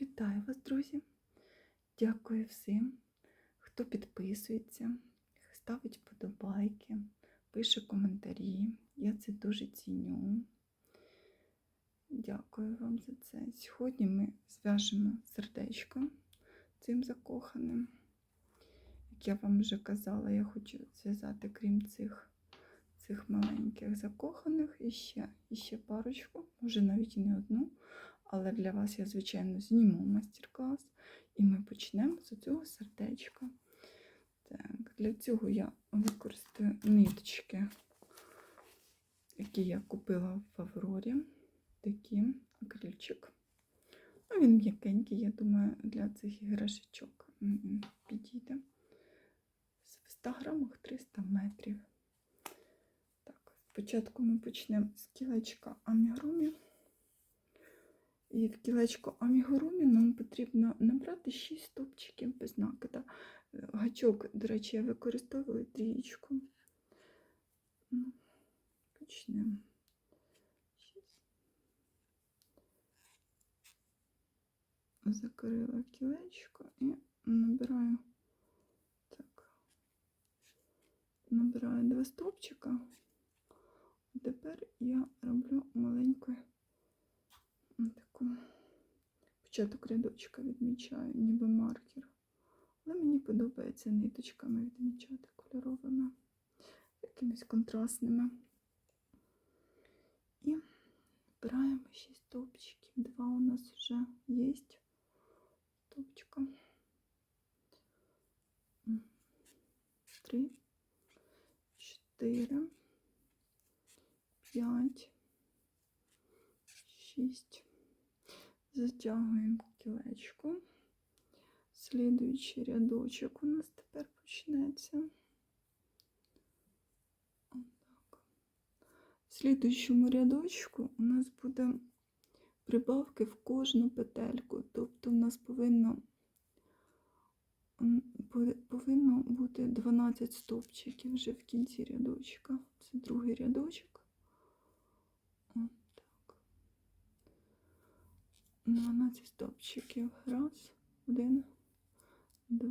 Вітаю вас, друзі! Дякую всім, хто підписується, ставить вподобайки, пише коментарі. Я це дуже ціню. Дякую вам за це. Сьогодні ми зв'яжемо сердечко цим закоханим. Як я вам вже казала, я хочу зв'язати, крім цих, цих маленьких закоханих, іще, іще парочку, може навіть і не одну. Але для вас я, звичайно, зніму майстер-клас, і ми почнемо з цього сердечка. Так, Для цього я використаю ниточки, які я купила в Аврорі. Такі акрильчик. Ну, він м'якенький, я думаю, для цих іграшечок підійде. В 100 грамах 300 метрів. Так, спочатку ми почнемо з кілечка амігрумі. І в кілечко амігурумі нам потрібно набрати 6 стопчиків без накида. Гачок, до речі, я використовую трієчку. Ну, Почнемо. Закрила кілечко і набираю так. Набираю два стовпчика. Тепер я роблю маленьку таку початок рядочка відмічаю, ніби маркер. Але мені подобається ниточками відмічати кольоровими, якимись контрастними. І збираємо 6 стовпчиків. Два у нас вже є. Стовпчика. Три, чотири, п'ять, шість. Затягуємо кілечко. Слідуючий рядочок у нас тепер почнеться. Отак. В слідуючому рядочку у нас буде прибавки в кожну петельку. Тобто у нас повинно, повинно бути 12 стовпчиків вже в кінці рядочка. Це другий рядочок. 12 стопчиків. Раз, один, два,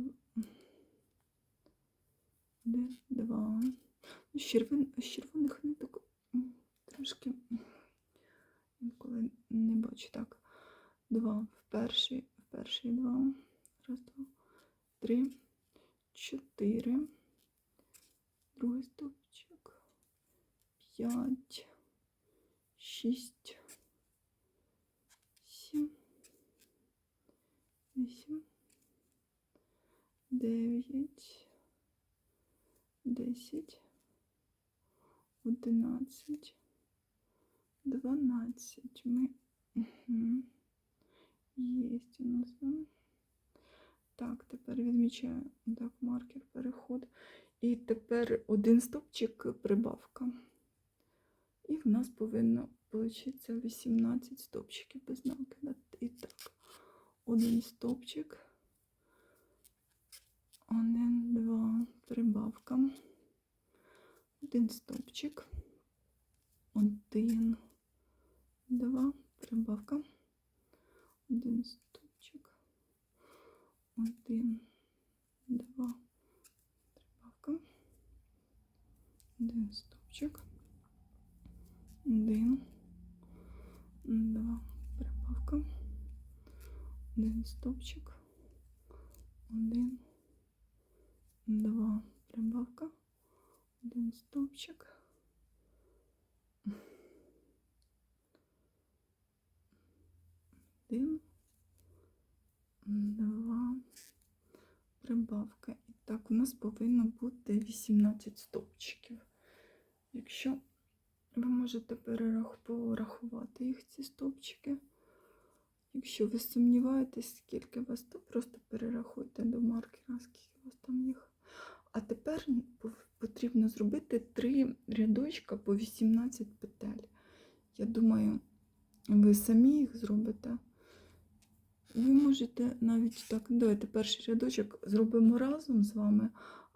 один, два. З, червон, червоних ниток трошки інколи не бачу так. Два. В перший, в перший два. Раз, два, три, чотири. Другий стопчик. П'ять, шість. Сім, вісім, дев'ять, десять, одинадцять, дванадцять. Ми угу. Єсть у нас. Так, тепер відмічаю так, маркер переход. І тепер один стопчик прибавка. І в нас повинно Получиться 18 стопчиків без накида. І так, один стопчик, один, два, прибавка, один стопчик, один, два, прибавка, один стопчик, один, два, прибавка, один стопчик, один два. Прибавка, один стопчик, один, два. Прибавка, один стопчик. Один, два, прибавка. І так, у нас повинно бути 18 стопчиків. Якщо ви можете порахувати їх, ці стовпчики. Якщо ви сумніваєтесь, скільки вас, то просто перерахуйте до маркера, скільки у вас там їх. А тепер потрібно зробити три рядочка по 18 петель. Я думаю, ви самі їх зробите. Ви можете навіть так, давайте перший рядочок зробимо разом з вами,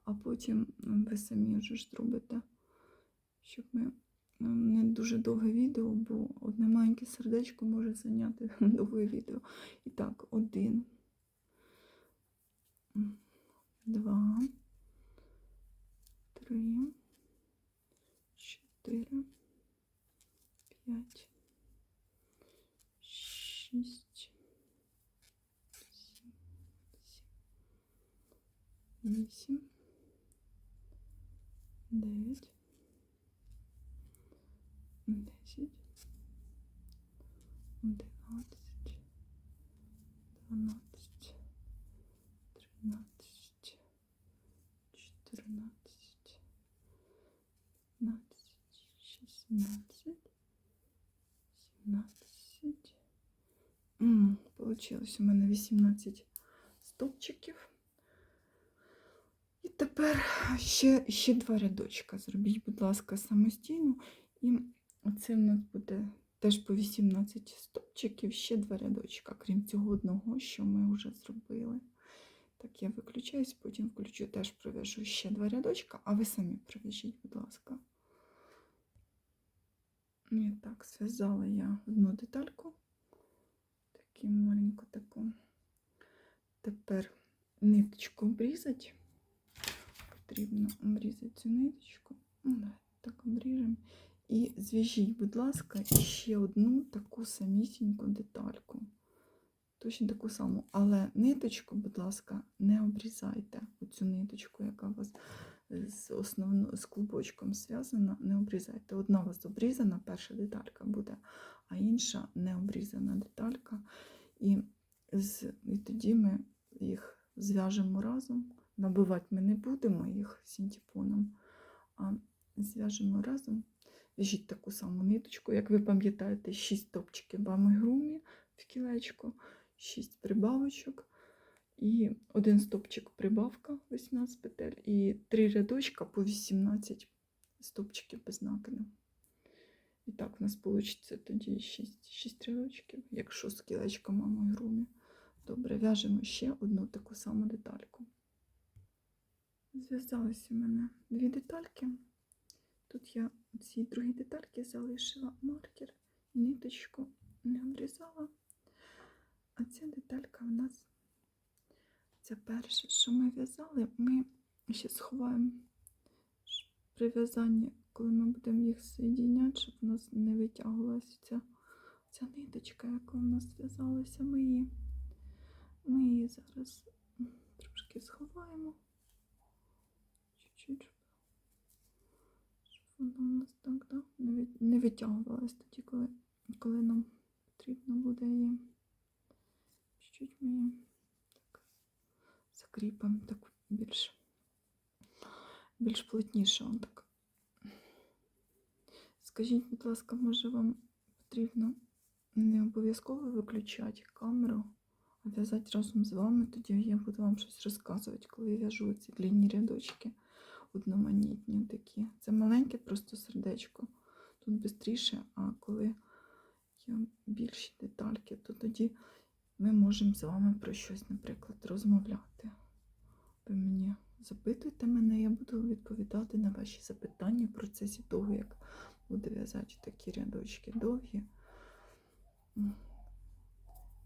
а потім ви самі вже ж зробите, щоб ми не дуже довге відео, бо одне маленьке сердечко може зайняти довге відео. І так, один, два, три, чотири, п'ять, шість, сім, вісім, дев'ять, 12, тринадцять, чотирнадцять. 15, шістнадцять. Сімнадцять. Получилось у мене 18 стовпчиків. І тепер ще ще два рядочка. Зробіть, будь ласка, самостійно. І це в нас буде теж по 18 стовпчиків, ще два рядочка, крім цього одного, що ми вже зробили. Так, я виключаюсь, потім включу, теж пров'яжу ще два рядочка, а ви самі пров'яжіть, будь ласка. І так, зв'язала я одну детальку, таку маленьку таку. Тепер ниточку обрізати. Потрібно обрізати цю ниточку. Ну, Так обріжемо. І зв'яжіть, будь ласка, ще одну таку самісіньку детальку. Точно таку саму. Але ниточку, будь ласка, не обрізайте. Оцю ниточку, яка у вас з основно, з клубочком зв'язана, не обрізайте. Одна у вас обрізана, перша деталька буде, а інша не обрізана деталька. І, з, і тоді ми їх зв'яжемо разом. Набивати ми не будемо їх синтепоном, а зв'яжемо разом. В'яжіть таку саму ниточку, як ви пам'ятаєте, 6 топчиків в амігрумі в кілечку, 6 прибавочок і один стопчик прибавка 18 петель, і 3 рядочка по 18 стопчиків без накиду. І так у нас вийде тоді 6, 6 рядочків, якщо з кілечком амігрумі. Добре, в'яжемо ще одну таку саму детальку. Зв'язалися у мене дві детальки. Тут я у цій другій детальці залишила маркер, ниточку не обрізала. А ця деталька в нас, це перше, що ми в'язали, ми ще сховаємо при в'язанні, коли ми будемо їх соєдиняти, щоб у нас не витягувалася ця, ця ниточка, яка у нас зв'язалася. Ми її, ми її зараз трошки сховаємо. Чуть-чуть, нас так да, не, від, не витягувалась тоді, коли, коли нам потрібно буде її. Чуть-чуть ми її так закріпимо так більш, більш плотніше. Так. Скажіть, будь ласка, може вам потрібно не обов'язково виключати камеру, а в'язати разом з вами, тоді я буду вам щось розказувати, коли я в'яжу ці длинні рядочки одноманітні такі. Це маленьке просто сердечко. Тут швидше, а коли є більші детальки, то тоді ми можемо з вами про щось, наприклад, розмовляти. Ви мені запитуйте мене, я буду відповідати на ваші запитання в процесі того, як буду в'язати такі рядочки довгі.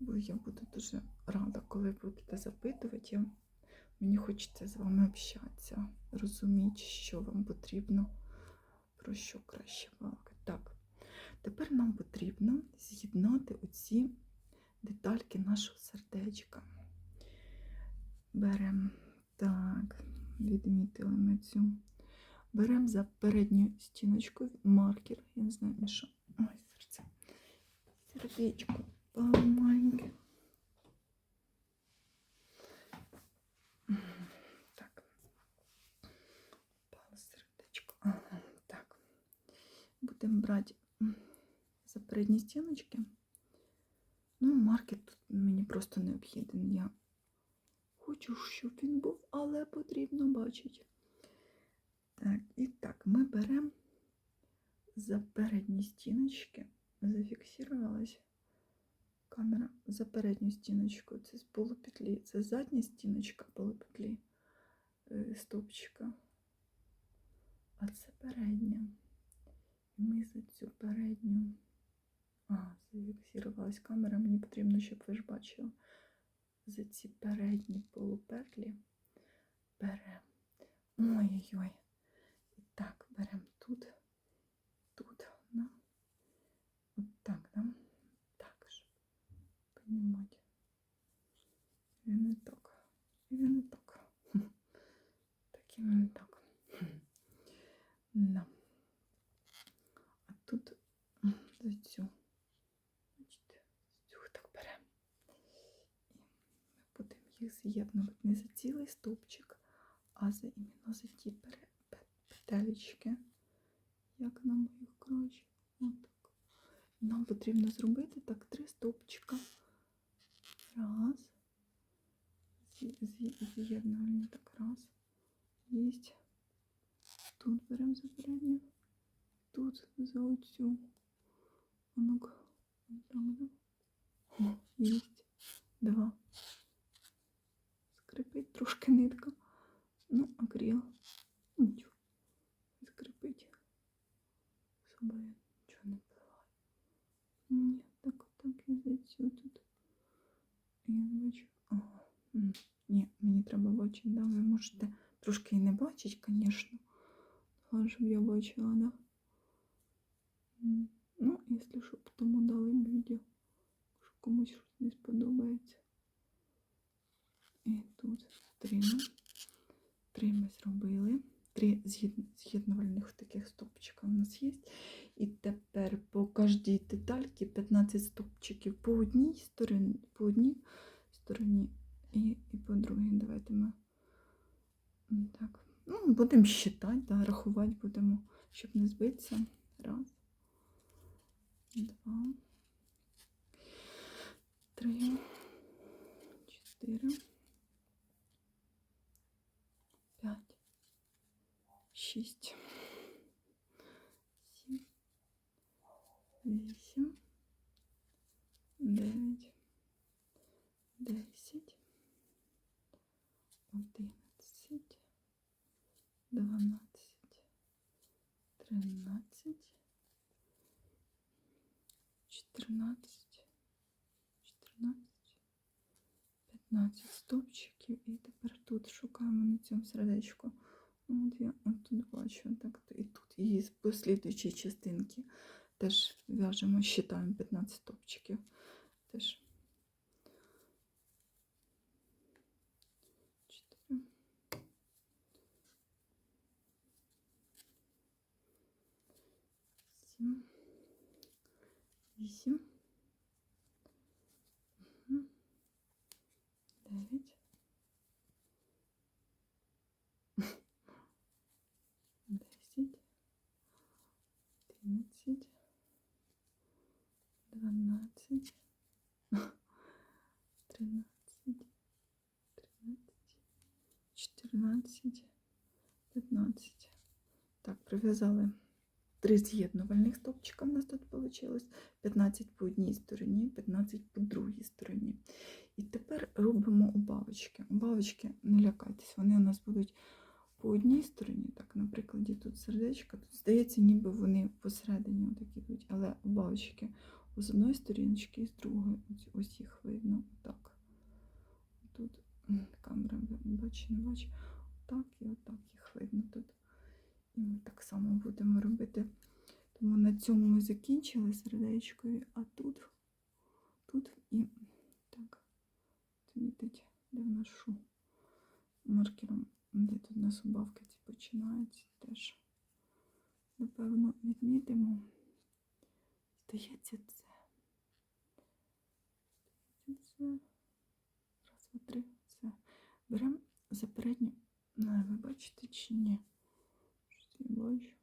Бо я буду дуже рада, коли будете запитувати. Мені хочеться з вами общатися, розуміти, що вам потрібно, про що краще балакати. Так, тепер нам потрібно з'єднати оці детальки нашого сердечка. Беремо, так, відмітили ми цю. Беремо за передню стіночку маркер, я не знаю, що. Ой, серце. Сердечко маленьке. Так. Пало сердечко. Ага, так. Будемо брати за передні стіночки. Ну, маркер тут мені просто необхіден. Я хочу, щоб він був, але потрібно бачити. Так, і так, ми беремо за передні стіночки, зафіксувалась камера за передню стіночку. Це з полупетлі, це задня стіночка полупетлі е, стовпчика, а це передня. І ми за цю передню. А, зафіксувалась камера, мені потрібно, щоб ви ж бачили. за ці передні полупетлі беремо. Ой-ой-ой. І так, беремо тут, тут, да? От так, да? Так, щоб піднімати. Віниток. І. Хм. Такий віниток. Хм. Да. А тут м, за цю. Бачите, цю так беремо. І ми будемо їх з'єднувати не за цілий стовпчик, а за іменно за ті петелечки, як на моїх крочі. Отак. Нам потрібно зробити так три стовпчика. Раз. Зі- так раз. Єсть. Тут беремо за передню. Тут за оцю. А ну-ка. Да? О, Єсть. Два. Скрипить трошки нитка. Ну, акріл. Нічого. Скрипить. Собою нічого не впливає. Ні, так отак і за тут. Я бачу. Ага. Ні, мені треба очі, да? Ви можете трошки і не бачити, звісно. Але щоб я бачила, да? Ну, якщо що, потім дали б відео, що комусь щось не сподобається. І тут три. ну, Три ми зробили. Три з'єднувальних таких стопчика у нас є. І тепер по кожній детальці 15 стопчиків по одній стороні, по одній стороні і, і по другій. Давайте ми так. Ну, будемо считати, да, рахувати будемо, щоб не збитися. Раз, два, три, чотири, п'ять, шість, сім, вісім, дев'ять, десять, одинадцять, дванадцять, тринадцять, чотирнадцять, чотирнадцять, п'ятнадцять Стовпчиків. І тепер тут шукаємо на цьому сердечку. От я от тут бачу, так і тут. І з послідуючої частинки теж в'яжемо, считаємо 15 стовпчиків. Теж. Чотири. Сім. Вісім. Мгм. Дев'ять. Десять. Одинадцять. Дванадцять. Тринадцять. Тринадцять. Чотирнадцять. П'ятнадцять. Так, прив'язали три з'єднувальних стовпчика. У нас тут вийшло 15 по одній стороні, 15 по другій стороні. І тепер робимо убавочки. Убавочки, не лякайтесь, вони у нас будуть по одній стороні. Так, на прикладі тут сердечко. Тут здається, ніби вони посередині отак ідуть, але убавочки з одної сторіночки і з другої. Ось, їх видно. Отак. Тут камера бачить, не бачить. Отак і отак їх видно тут. І ми так само будемо робити. Тому на цьому ми закінчили сердечкою, а тут, тут і так, відмітить, де в нас шу маркером, де тут у нас убавки ці починаються теж. Напевно, відмітимо. Здається, це. Здається, це. Раз, два, три. Це. Беремо за передню. Не, ви бачите чи ні? Щось я бачу.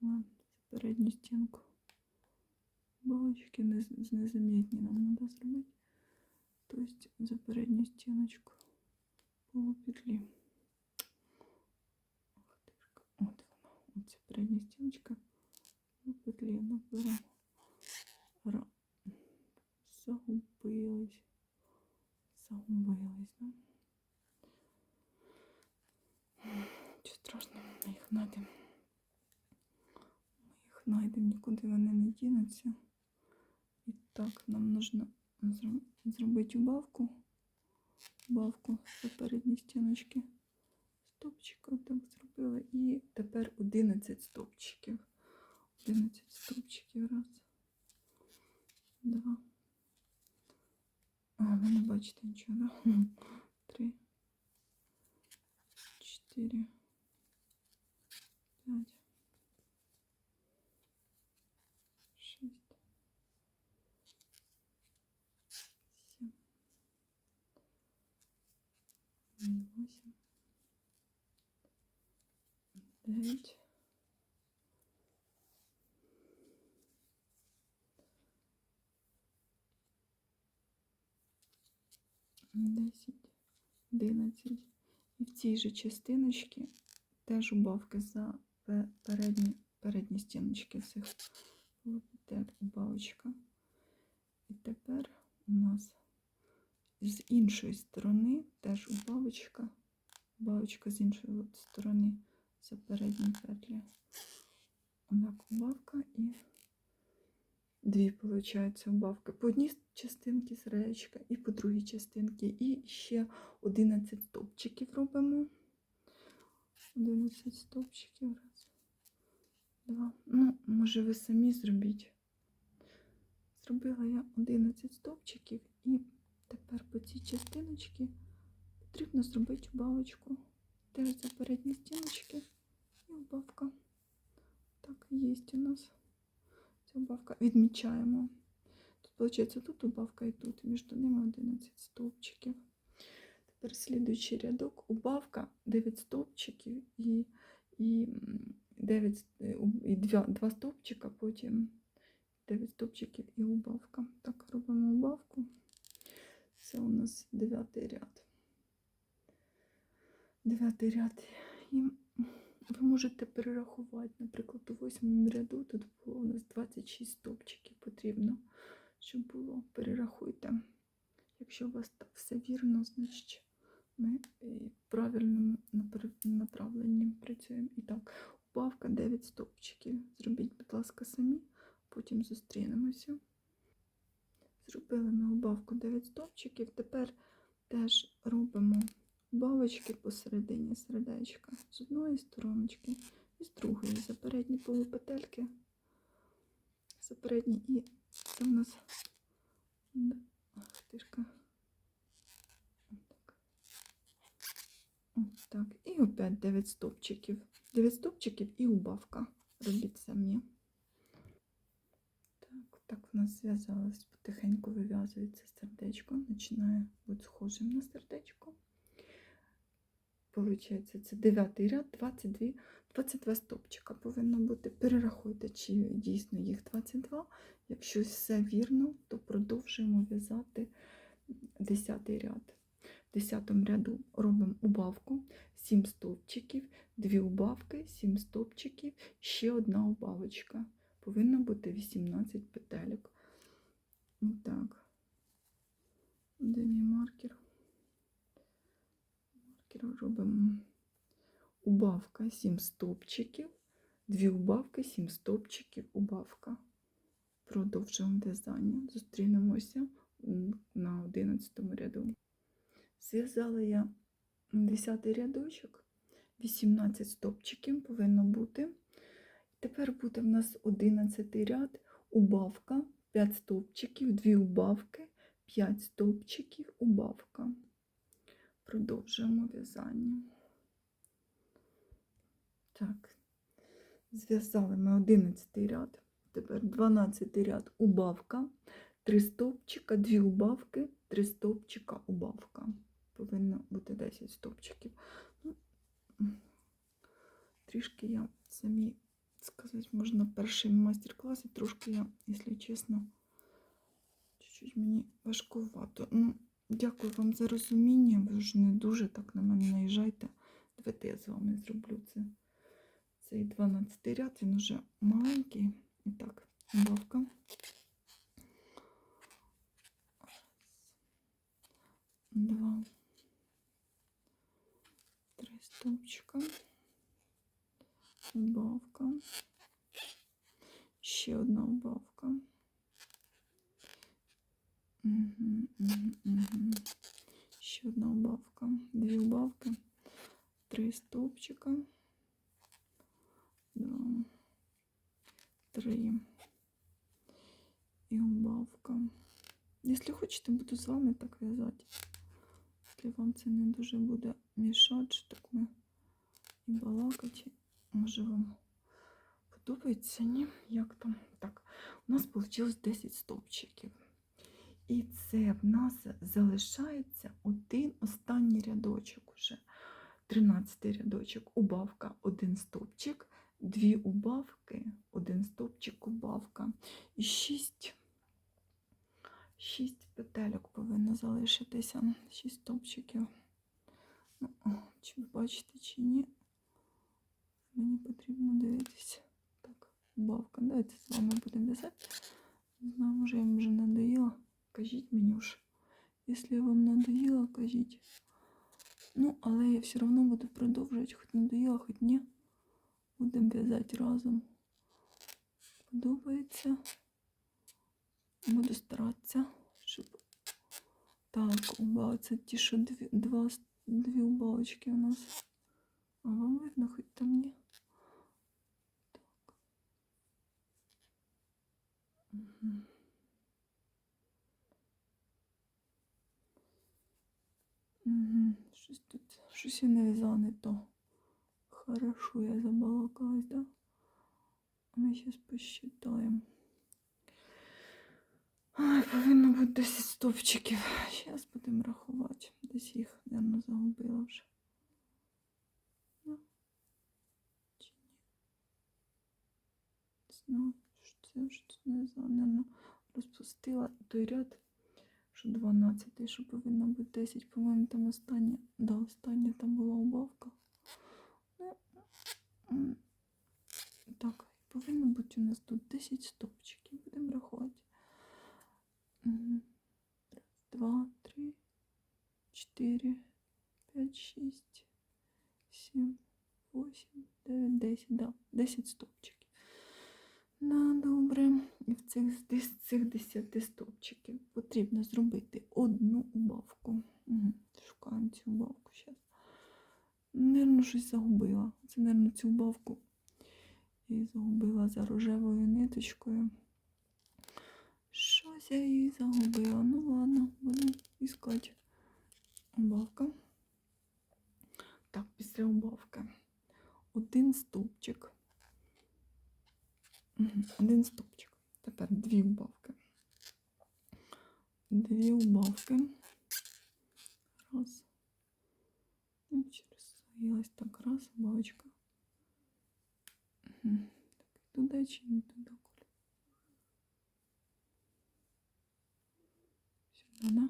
Ладно, за передню стінку. Балочки не, з- незамітні нам треба зробити. Тобто за передню стіночку полупетлі. Ах ти ж ка- От вона. Оця передня стіночка. Полупетлі наберемо. Загубились. Загубились, да? Нічого страшного, ми їх знайдемо. Ми їх знайдемо, нікуди вони не дінуться. І так, нам нужно зробити убавку. Убавку за передні стіночки стопчика. Так зробила. І тепер 11 стопчиків. 11 стопчиків. Раз. Два. А, ви не бачите нічого, да? Хм. Три. Чотири. П'ять. Шість. Сім. Восемь. Дев'ять. Десять. Одинадцять. І в цій же частиночці теж убавки за передні, передні стіночки цих лопатель убавочка. І тепер у нас з іншої сторони теж убавочка, убавочка з іншої сторони за передні петлі. Отак убавка і дві, виходить, убавки. По одній частинці сердечка і по другій частинці. І ще 11 стовпчиків робимо. 11 стовпчиків. Раз, два. Ну, може, ви самі зробіть. Зробила я 11 стовпчиків і тепер по цій частиночці потрібно зробити убавочку. Теж за передні стіночки і убавка. Так, є у нас ця убавка. Відмічаємо. Тут, виходить, тут убавка і тут. Між ними 11 стовпчиків. Тепер слідуючий рядок. Убавка 9 стовпчиків і, і, 9, е, і 2, 2 стовпчика, потім 9 стовпчиків і убавка. Так, робимо убавку. Це у нас дев'ятий ряд. Дев'ятий ряд. І ви можете перерахувати, наприклад, у восьмому ряду тут було у нас 26 стовпчиків потрібно, щоб було. Перерахуйте. Якщо у вас все вірно, значить ми е, в правильному направленні працюємо. І так, убавка 9 стовпчиків. Зробіть, будь ласка, самі, потім зустрінемося. Зробили ми убавку 9 стовпчиків. Тепер теж робимо убавочки посередині сердечка з одної стороночки і з другої. За передні полупетельки. За передні і це в нас. Отак. Отак. І опять 9 стовпчиків. 9 стовпчиків і убавка. Робіть самі. Так, так в нас зв'язалось, потихеньку вив'язується сердечко, починає бути схожим на сердечко. Получається, це дев'ятий ряд, 22, 22 стопчика повинно бути. Перерахуйте, чи дійсно їх 22. Якщо все вірно, то продовжуємо в'язати 10 ряд. В 10 ряду робимо убавку, 7 стовпчиків, 2 убавки, 7 стовпчиків, ще одна убавочка. Повинно бути 18 петелек. Так. Де мій маркер? Робимо убавка 7 стовпчиків, 2 убавки, 7 стовпчиків, убавка. Продовжуємо в'язання. Зустрінемося на 11 ряду. Зв'язала я 10 рядочок, 18 стовпчиків повинно бути. Тепер буде в нас 11 ряд, убавка, 5 стовпчиків, 2 убавки, 5 стовпчиків, убавка. Продовжуємо в'язання. Так, зв'язали ми 11 ряд, тепер 12 ряд убавка, 3 стовпчика, 2 убавки, 3 стовпчика, убавка. Повинно бути 10 стовпчиків. Ну, трішки я самі сказати, можна перший майстер-клас, трошки я, якщо чесно, чуть-чуть мені важкувато. Ну, дякую вам за розуміння. Ви ж не дуже так на мене наїжджайте. Давайте я з вами зроблю це. Цей 12 ряд, він уже маленький. І так, убавка. Два. Три стовпчика. Убавка. Ще одна убавка. Ще одна убавка. Дві убавки, три стовпчика. Два, три. І убавка. Якщо хочете, буду з вами так в'язати. Якщо вам це не дуже буде мішати, так ми і балакати. Може вам подобається, ні? Як там? Так, у нас вийшло 10 стовпчиків. І це в нас залишається один останній рядочок уже. 13 рядочок. Убавка, один стовпчик, дві убавки, один стовпчик, убавка. І 6, 6 петельок повинно залишитися. 6 стовпчиків. Ну, чи ви бачите, чи ні? Мені потрібно дивитися. Так, убавка. Давайте з вами будемо в'язати. Не знаю, може я вже надоїла. Кажіть мені ж. Якщо вам надоїло, кажіть. Ну, але я все одно буду продовжувати, хоч надоїло, хоч ні. Будемо в'язати разом. Подобається. Буду старатися, щоб. Так, уба, це ті, що дві, два, дві убавочки у нас. А вам видно, хоч там ні? Так. Угу. Щось тут, щось я не в'язала не то. Хорошо, я забалакалась, да? Ми зараз посчитаємо. Ай, повинно бути 10 стовпчиків. Зараз будемо рахувати. Десь їх, мабуть, загубила вже. Ну, чи ні? Знаю, що це вже тут не знаю. Розпустила той ряд, що 12, що повинно бути 10. По-моєму, там останнє. Да, останнє там була убавка. Ну, Так, повинно бути у нас тут 10 стопчиків. Будемо рахувати. Раз, два, три, чотири, п'ять, шість, сім, восемь, дев'ять, десять. Да, 10 стопчиків. Да, добре. І в цих, з цих 10 стовпчиків потрібно зробити одну убавку. Угу. Шукаємо цю убавку зараз. Наверно, щось загубила. Це, наверно, цю убавку і загубила за рожевою ниточкою. Щось я її загубила. Ну ладно, буду іскати. Убавка. Так, після убавки. Один стовпчик. Один стопчик. Тепер дві убавки. Дві убавки. Раз. Ну, через своїлась так раз, убавочка. Мгм. Так, туди чи не туди, Коля? Сюди, да?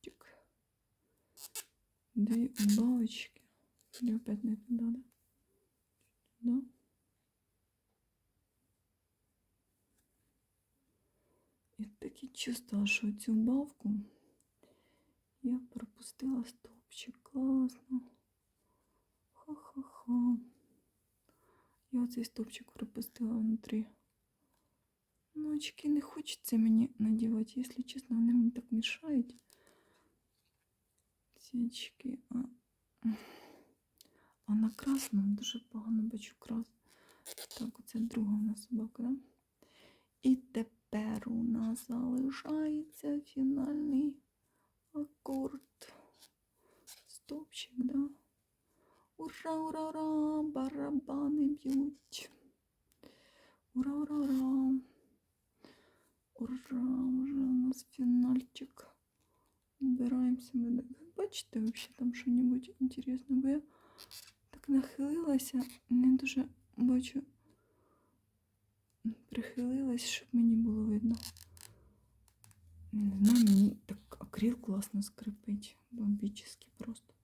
Чик. Дві убавочки. Или опять не туда, да? Туда. Таке чувство, що цю бавку я пропустила стовпчик. Класно. Ха-ха-ха. Я оцей стовпчик пропустила внутрі. Ну, очки не хочеться мені надівати, якщо чесно, вони мені так мішають. Ці очки. А, а на красному дуже погано бачу крас. Так, оце друга у нас собака, да? І тепер у нас залишається фінальний акорд. Стопчик, да? Ура, ура, ура! Барабани б'ють. Ура, ура, ура! Ура! Уже у нас фінальчик. Набираємося ми. Бачите вообще там що-небудь інтересне? Бо я так нахилилася, не дуже бачу прихилилась, щоб мені було видно. Не знаю, мені так акрил класно скрипить, бомбічний просто.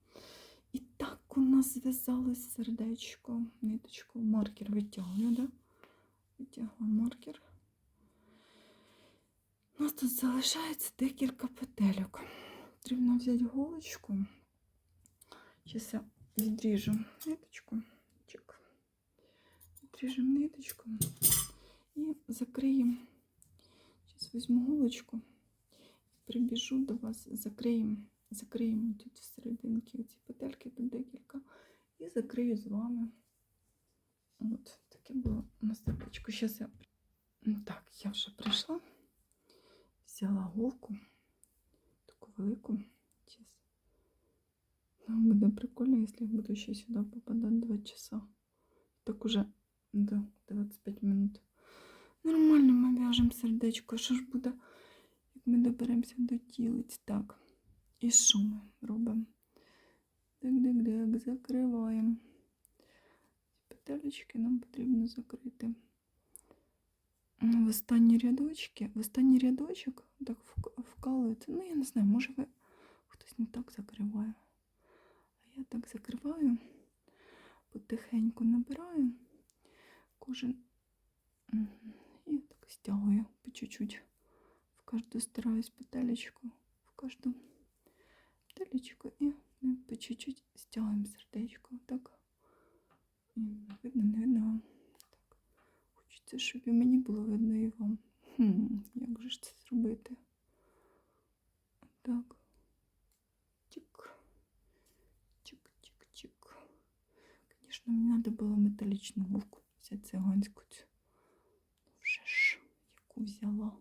І так у нас зв'язалось сердечко, ниточку, маркер витягую, да? Витягую маркер. У нас тут залишається декілька петельок. Потрібно взяти голочку. Зараз я відріжу ниточку. Відріжемо ниточку. І закриємо. Зараз візьму голочку, прибіжу до вас, закриємо закриємо тут всерединки ці петельки, тут декілька, і закрию з вами. От, таке було на сердечку. Щас я. Так, я вже прийшла. Взяла голку, таку велику. Щас. Ну, буде прикольно, якщо я буду ще сюди попадати 2 часа. Так уже да, 25 минут. Нормально ми в'яжемо сердечко. Що ж буде, як ми доберемося до тілиць? Так. І що ми робимо? Так-так-так, закриваємо. Петелечки нам потрібно закрити. В останні рядочки, в останній рядочок так вкалується. Ну, я не знаю, може ви хтось не так закриває. А я так закриваю, потихеньку набираю кожен Мгм. і так стягую по чуть-чуть. В кожну стараюсь петелечку, в кожну петелечку і ми по чуть-чуть стягуємо сердечко. Так. І не видно, не видно вам. Так. Хочеться, щоб і мені було видно і вам. Хм, як же ж це зробити? Так. Чик. Чик-чик-чик. Звісно, мені треба було металічну губку взяти циганську цю. Взяла.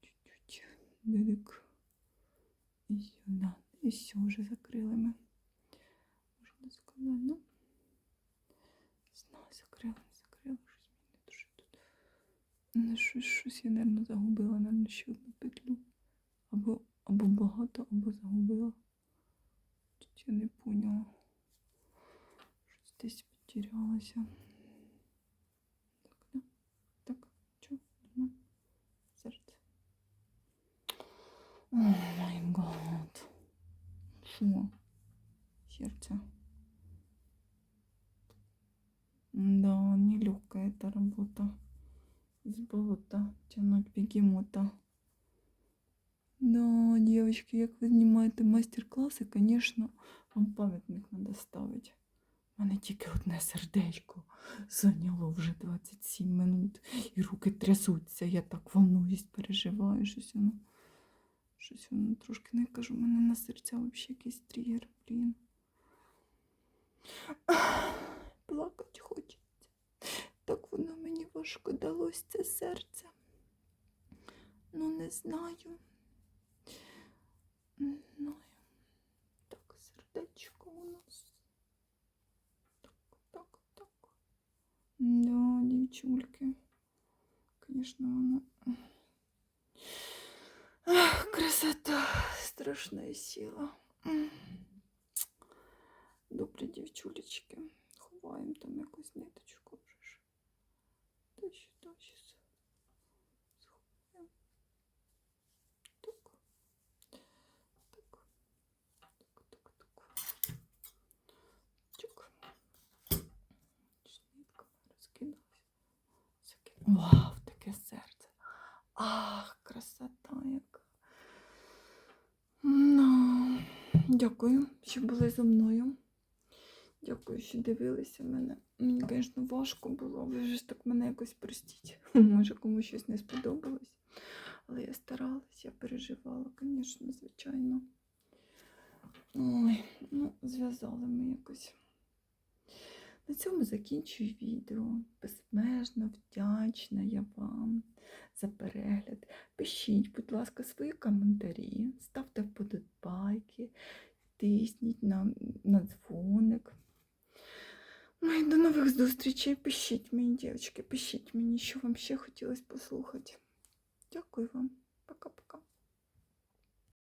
Чуть-чуть. Дидик. І сюди. І все, вже закрили ми. Можна сказати, ну. Знаю, закрили, не закрили. Щось мені не дуже тут. Ну, щось, щось я, мабуть, загубила, мабуть, ще одну петлю. Або, або багато, або загубила. Тут я не поняла. Щось десь потерялася. Так, да? Так, чо? Нормально? Серце. О май гад. Що? Сердце. Да, нелегкая эта работа. Из болота тянуть бегемота. Да, девочки, як ви знімаєте майстер-класи, конечно, вам пам'ятник треба ставити. У мене тільки одне сердечко зайняло вже 27 минут, і руки трясуться. Я так волнуюсь, переживаю, щось воно. Щось воно трошки не кажу, у мене на серця взагалі якийсь тригер, блін. Плакать хочеться. Так воно мені важко далось це серце. Ну, не знаю. Не. Так, сердечко у нас. Так, так, так. Да, дівчульки. Звісно, воно. Ах, красота, страшна сила. М. Добре, дівчулечки. Ховаємо там якусь ниточку вже ж. Та сюди щас. Сховаємо. Так. Так. Так, так, так. Чик. Щось Нитка розкидалася. Закид- Дякую, що були зі мною. Дякую, що дивилися мене. Мені, звісно, важко було. Ви ж так мене якось простіть. Може, комусь щось не сподобалось. Але я старалась, я переживала, звісно, звичайно. Ой, ну, зв'язали ми якось. На цьому закінчую відео. Безмежно вдячна я вам за перегляд. Пишіть, будь ласка, свої коментарі, ставте вподобайки, тисніть на, на дзвоник. Ну і до нових зустрічей. Пишіть мені, дівчатки, пишіть мені, що вам ще хотілося послухати. Дякую вам. Пока-пока.